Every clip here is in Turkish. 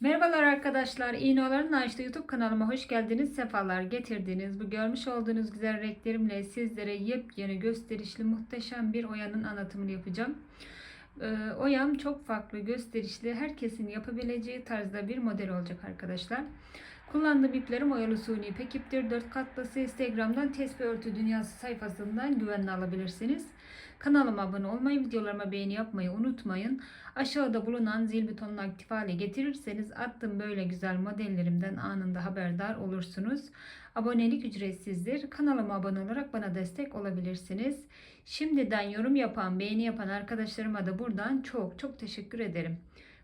Merhabalar arkadaşlar. İğnoların Açtığı YouTube kanalıma hoş geldiniz. Sefalar getirdiniz. Bu görmüş olduğunuz güzel renklerimle sizlere yepyeni gösterişli muhteşem bir oyanın anlatımını yapacağım. Ee, oyam çok farklı, gösterişli, herkesin yapabileceği tarzda bir model olacak arkadaşlar. Kullandığım iplerim oyalı suni ipek iptir. 4 katlısı Instagram'dan Tesbih Örtü Dünyası sayfasından güvenle alabilirsiniz. Kanalıma abone olmayı, videolarıma beğeni yapmayı unutmayın. Aşağıda bulunan zil butonunu aktif hale getirirseniz attığım böyle güzel modellerimden anında haberdar olursunuz. Abonelik ücretsizdir. Kanalıma abone olarak bana destek olabilirsiniz. Şimdiden yorum yapan, beğeni yapan arkadaşlarıma da buradan çok çok teşekkür ederim.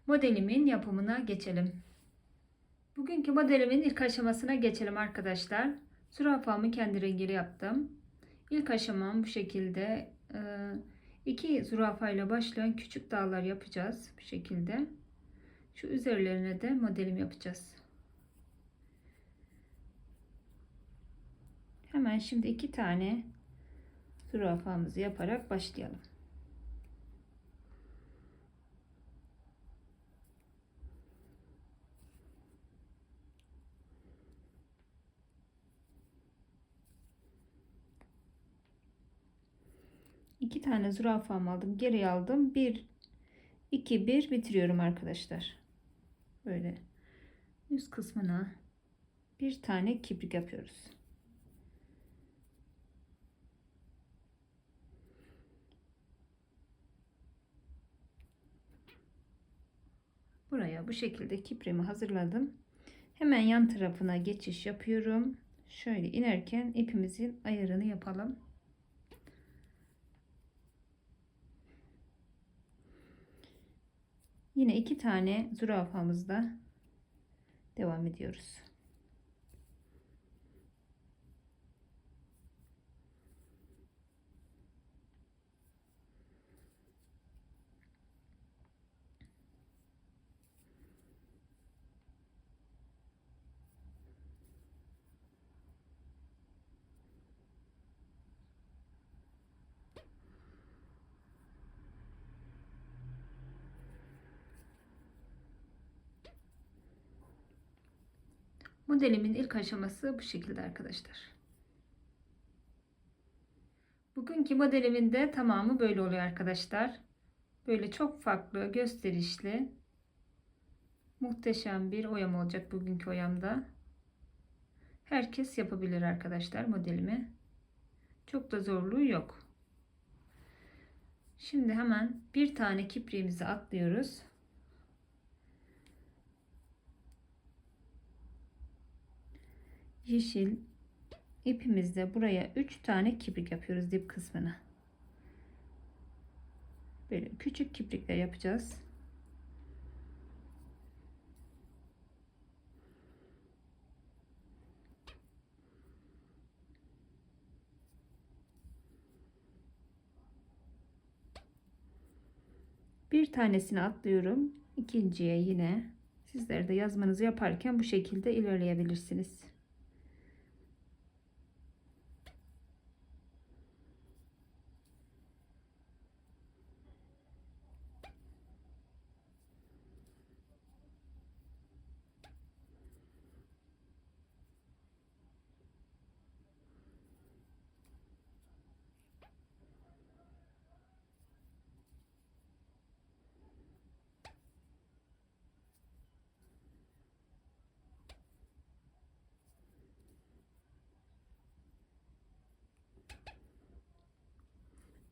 Modelimin yapımına geçelim. Bugünkü modelimin ilk aşamasına geçelim arkadaşlar. Zürafamı kendi rengiyle yaptım. İlk aşamam bu şekilde. Ee, iki zürafayla başlayan küçük dağlar yapacağız bu şekilde. Şu üzerlerine de modelim yapacağız. Hemen şimdi iki tane zürafamızı yaparak başlayalım. İki tane zürafamı aldım. Geri aldım. 1 2 1 bitiriyorum arkadaşlar. Böyle üst kısmına bir tane kibrik yapıyoruz. Buraya bu şekilde kipremi hazırladım. Hemen yan tarafına geçiş yapıyorum. Şöyle inerken ipimizin ayarını yapalım. Yine iki tane zürafamızda devam ediyoruz. Modelimin ilk aşaması bu şekilde arkadaşlar. Bugünkü modelimin de tamamı böyle oluyor arkadaşlar. Böyle çok farklı, gösterişli, muhteşem bir oyam olacak bugünkü oyamda. Herkes yapabilir arkadaşlar modelimi. Çok da zorluğu yok. Şimdi hemen bir tane kipriğimizi atlıyoruz. Yeşil ipimizde buraya 3 tane kibrik yapıyoruz dip kısmına. Böyle küçük kiprikler yapacağız. Bir tanesini atlıyorum. İkinciye yine sizler de yazmanızı yaparken bu şekilde ilerleyebilirsiniz.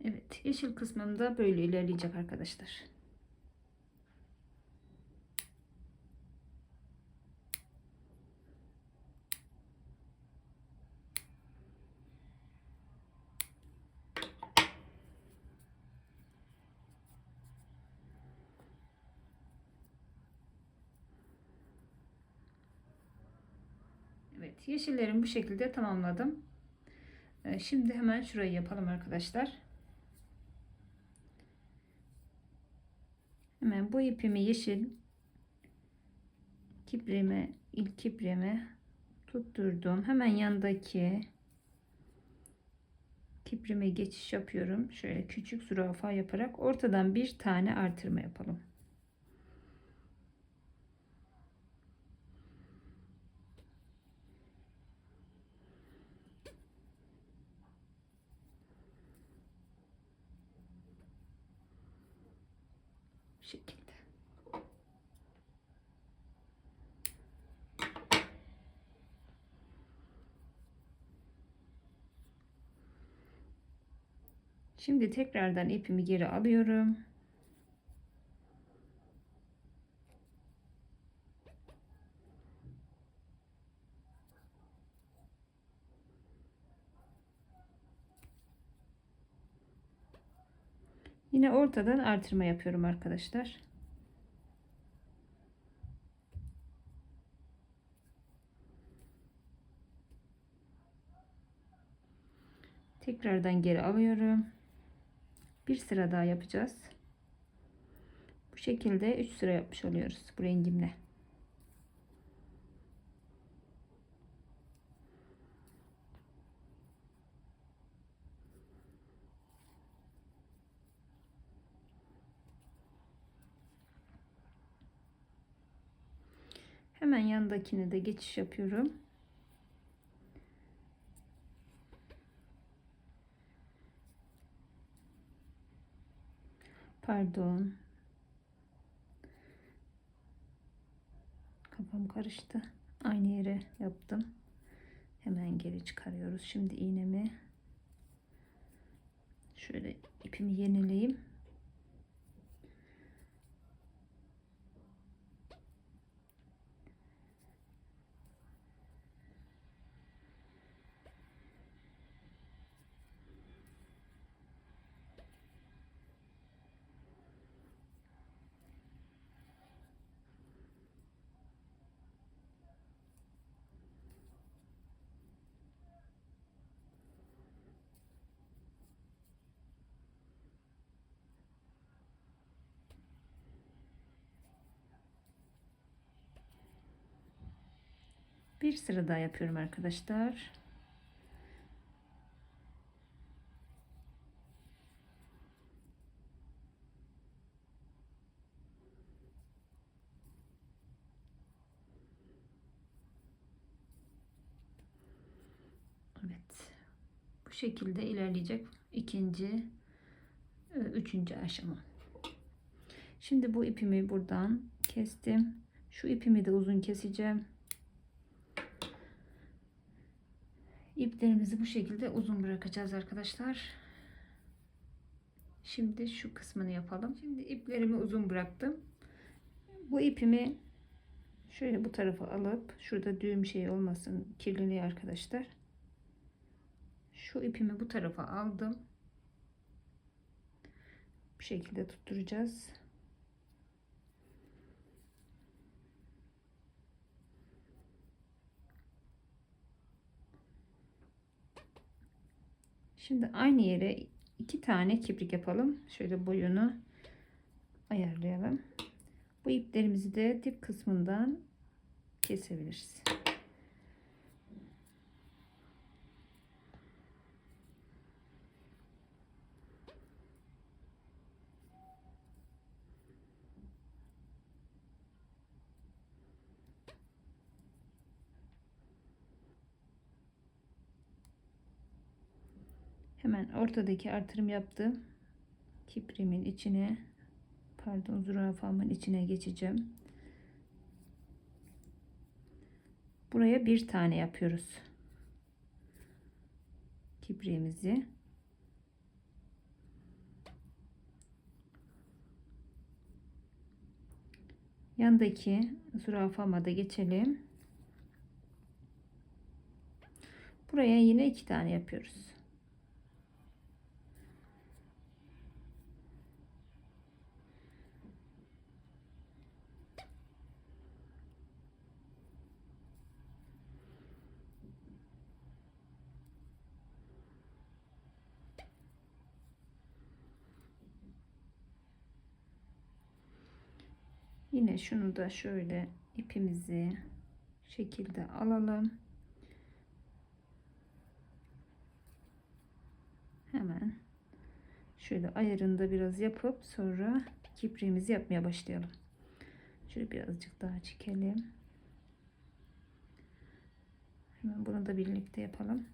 Evet yeşil kısmında böyle ilerleyecek arkadaşlar. Evet yeşillerim bu şekilde tamamladım. Ee, şimdi hemen şurayı yapalım arkadaşlar. Hemen bu ipimi yeşil kipreme ilk kipreme tutturdum. Hemen yandaki kiprime geçiş yapıyorum. Şöyle küçük zürafa yaparak ortadan bir tane artırma yapalım. şekilde. Şimdi tekrardan ipimi geri alıyorum. Yine ortadan artırma yapıyorum arkadaşlar. Tekrardan geri alıyorum. Bir sıra daha yapacağız. Bu şekilde 3 sıra yapmış oluyoruz bu rengimle. Hemen yandakine de geçiş yapıyorum. Pardon. Kafam karıştı. Aynı yere yaptım. Hemen geri çıkarıyoruz. Şimdi iğnemi şöyle ipimi yenileyim. Bir sıra daha yapıyorum arkadaşlar. Evet. Bu şekilde ilerleyecek ikinci e, üçüncü aşama. Şimdi bu ipimi buradan kestim. Şu ipimi de uzun keseceğim. İplerimizi bu şekilde uzun bırakacağız arkadaşlar. Şimdi şu kısmını yapalım. Şimdi iplerimi uzun bıraktım. Bu ipimi şöyle bu tarafa alıp şurada düğüm şey olmasın kirliliği arkadaşlar. Şu ipimi bu tarafa aldım. Bu şekilde tutturacağız. Şimdi aynı yere iki tane kibrik yapalım. Şöyle boyunu ayarlayalım. Bu iplerimizi de dip kısmından kesebiliriz. Hemen ortadaki artırım yaptım. Kiprimin içine pardon zürafamın içine geçeceğim. Buraya bir tane yapıyoruz. Kipriğimizi. Yandaki zürafama da geçelim. Buraya yine iki tane yapıyoruz. Yine şunu da şöyle ipimizi şekilde alalım. Hemen şöyle ayarında biraz yapıp sonra kipriğimizi yapmaya başlayalım. Şöyle birazcık daha çekelim. Hemen bunu da birlikte yapalım.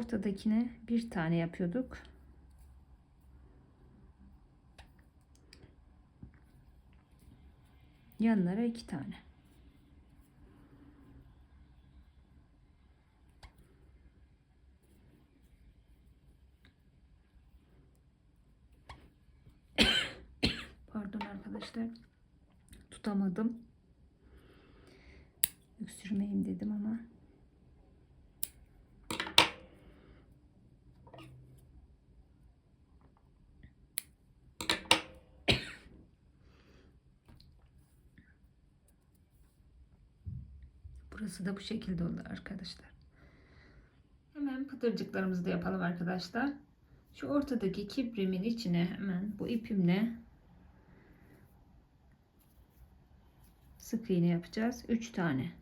Ortadakine bir tane yapıyorduk. Yanlara iki tane. Pardon arkadaşlar. Tutamadım. Öksürmeyeyim dedim ama. Burası da bu şekilde oldu arkadaşlar. Hemen pıtırcıklarımızı da yapalım arkadaşlar. Şu ortadaki kibrimin içine hemen bu ipimle sık iğne yapacağız. 3 tane.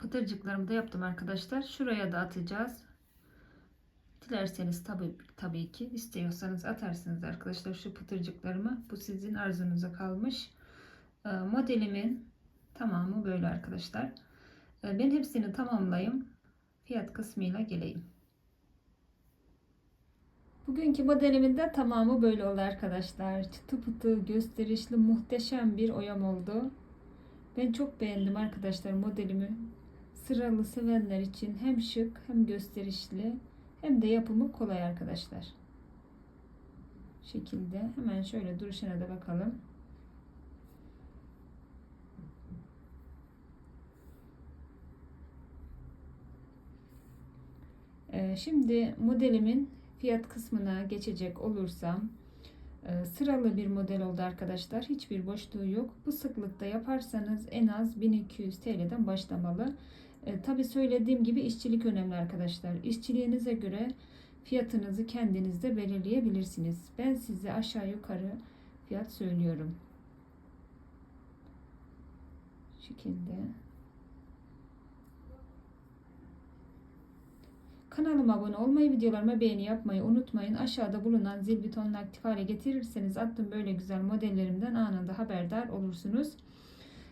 Pıtırcıklarımı da yaptım arkadaşlar. Şuraya da atacağız. Dilerseniz tabi tabii ki istiyorsanız atarsınız arkadaşlar şu pıtırcıklarımı. Bu sizin arzunuza kalmış. Ee, modelimin tamamı böyle arkadaşlar. Ee, ben hepsini tamamlayayım. Fiyat kısmıyla geleyim. Bugünkü modelimin de tamamı böyle oldu arkadaşlar. Çıtı pıtı gösterişli muhteşem bir oyam oldu. Ben çok beğendim arkadaşlar modelimi. Sıralı sevenler için hem şık hem gösterişli hem de yapımı kolay arkadaşlar. Şekilde hemen şöyle duruşuna da bakalım. Ee, şimdi modelimin fiyat kısmına geçecek olursam e, sıralı bir model oldu arkadaşlar. Hiçbir boşluğu yok. Bu sıklıkta yaparsanız en az 1200 TL'den başlamalı. E, Tabi söylediğim gibi işçilik önemli arkadaşlar. İşçiliğinize göre fiyatınızı kendiniz de belirleyebilirsiniz. Ben size aşağı yukarı fiyat söylüyorum. Şekilde. Kanalıma abone olmayı, videolarıma beğeni yapmayı unutmayın. Aşağıda bulunan zil butonunu aktif hale getirirseniz attığım böyle güzel modellerimden anında haberdar olursunuz.